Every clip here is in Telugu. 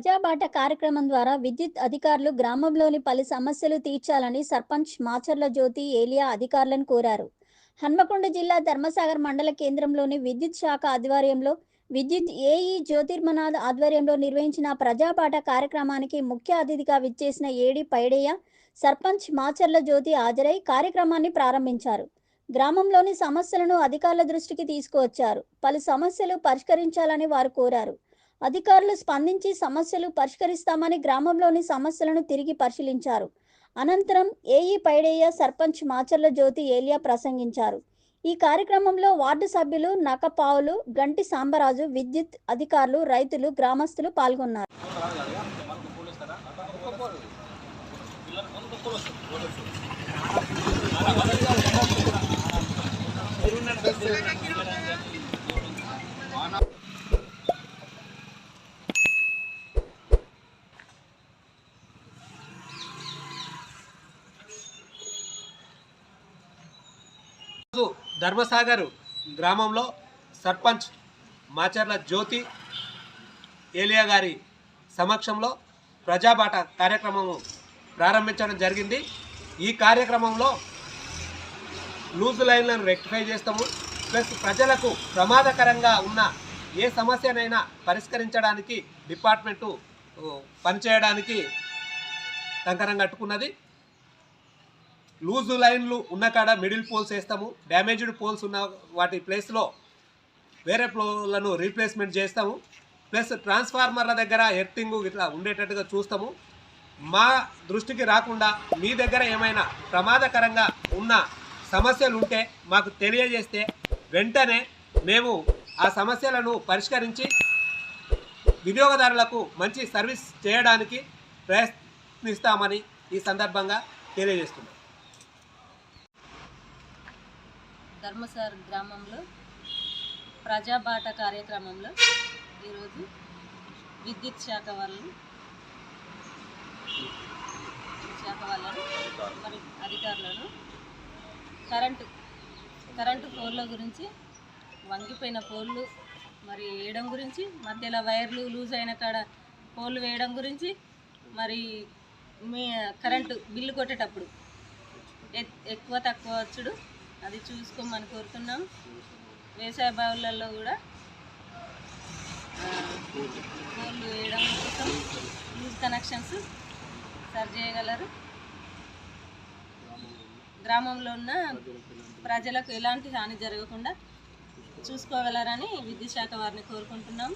ప్రజాబాట కార్యక్రమం ద్వారా విద్యుత్ అధికారులు గ్రామంలోని పలు సమస్యలు తీర్చాలని సర్పంచ్ మాచర్ల జ్యోతి ఏలియా అధికారులను కోరారు. హన్మకొండ జిల్లా ధర్మసాగర్ మండల కేంద్రంలోని విద్యుత్ శాఖ ఆధ్వర్యంలో విద్యుత్ ఏఈ జ్యోతిర్మనాథ్ ఆధ్వర్యంలో నిర్వహించిన ప్రజాబాట కార్యక్రమానికి ముఖ్య అతిథిగా విచ్చేసిన ఏడి పైడయ్య సర్పంచ్ మాచర్ల జ్యోతి హాజరై కార్యక్రమాన్ని ప్రారంభించారు. గ్రామంలోని సమస్యలను అధికారుల దృష్టికి తీసుకువచ్చారు. పలు సమస్యలు పరిష్కరించాలని వారు కోరారు. అధికారులు స్పందించి సమస్యలు పరిష్కరిస్తామని గ్రామంలోని సమస్యలను తిరిగి పరిశీలించారు. అనంతరం ఏఈ పైడయ్య సర్పంచ్ మాచర్ల జ్యోతి ఏలియా ప్రసంగించారు. ఈ కార్యక్రమంలో వార్డు సభ్యులు నకపావులు గంటి సాంబరాజు విద్యుత్ అధికారులు రైతులు గ్రామస్తులు పాల్గొన్నారు ఈరోజు ధర్మసాగర్ గ్రామంలో సర్పంచ్ మాచర్ల జ్యోతి ఏలియా గారి సమక్షంలో ప్రజాబాట కార్యక్రమము ప్రారంభించడం జరిగింది. ఈ కార్యక్రమంలో లూజ్ లైన్లను రెక్టిఫై చేస్తాము. ప్లస్ ప్రజలకు ప్రమాదకరంగా ఉన్న ఏ సమస్యనైనా పరిష్కరించడానికి డిపార్ట్మెంటు పనిచేయడానికి కంకరం కట్టుకున్నది. లూజ్ లైన్లు ఉన్న కాడ మిడిల్ పోల్స్ వేస్తాము డ్యామేజ్డ్ పోల్స్ ఉన్న వాటి ప్లేస్లో వేరే పోల్లను రీప్లేస్మెంట్ చేస్తాము. ప్లస్ ట్రాన్స్ఫార్మర్ల దగ్గర ఎర్తింగ్ ఇట్లా ఉండేటట్టుగా చూస్తాము. మా దృష్టికి రాకుండా మీ దగ్గర ఏమైనా ప్రమాదకరంగా ఉన్న సమస్యలు ఉంటే మాకు తెలియజేస్తే వెంటనే మేము ఆ సమస్యలను పరిష్కరించి వినియోగదారులకు మంచి సర్వీస్ చేయడానికి ప్రయత్నిస్తామని ఈ సందర్భంగా తెలియజేస్తున్నాం. ధర్మసార్ గ్రామంలో ప్రజాబాట కార్యక్రమంలో ఈరోజు విద్యుత్ శాఖ వాళ్ళు శాఖ వాళ్ళను మరి అధికారులను కరెంటు కరెంటు పోల్ల గురించి వంగిపోయిన పోళ్ళు మరి వేయడం గురించి మధ్యలో వైర్లు లూజ్ అయిన కాడ పోళ్ళు వేయడం గురించి మరి మీ కరెంటు బిల్లు కొట్టేటప్పుడు ఎక్కువ తక్కువ వచ్చుడు. అది చూసుకోమని కోరుతున్నాం. వ్యవసాయ బావులలో కూడా కోళ్ళు వేయడం కోసం లూజ్ కనెక్షన్స్ సరి చేయగలరు. గ్రామంలో ఉన్న ప్రజలకు ఎలాంటి హాని జరగకుండా చూసుకోగలరని విద్యుత్ శాఖ వారిని కోరుకుంటున్నాం.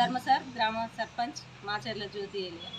ధర్మసార్ గ్రామ సర్పంచ్ మాచర్ల జ్యోతి ఏలియా